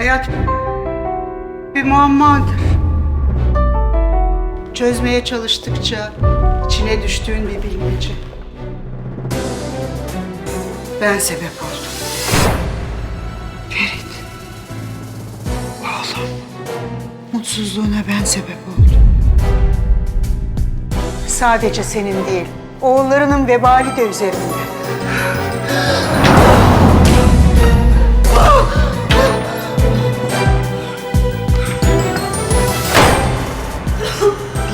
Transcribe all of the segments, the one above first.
Hayat bir muammadır. Çözmeye çalıştıkça içine düştüğün bir bilmece. Ben sebep oldum. Ferit. Oğlum. Mutsuzluğuna ben sebep oldum. Sadece senin değil, oğullarının vebali de üzerinde.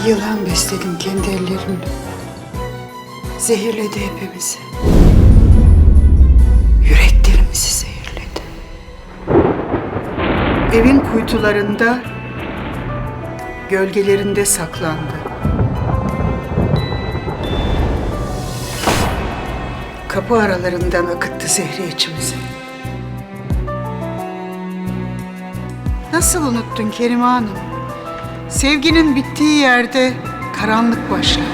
Yılan besledim kendi ellerimle. Zehirledi hepimizi. Yüreklerimizi zehirledi. Evin kuytularında, gölgelerinde saklandı. Kapı aralarından akıttı zehri içimize. Nasıl unuttun Kerime Hanım? Sevginin bittiği yerde karanlık başlar.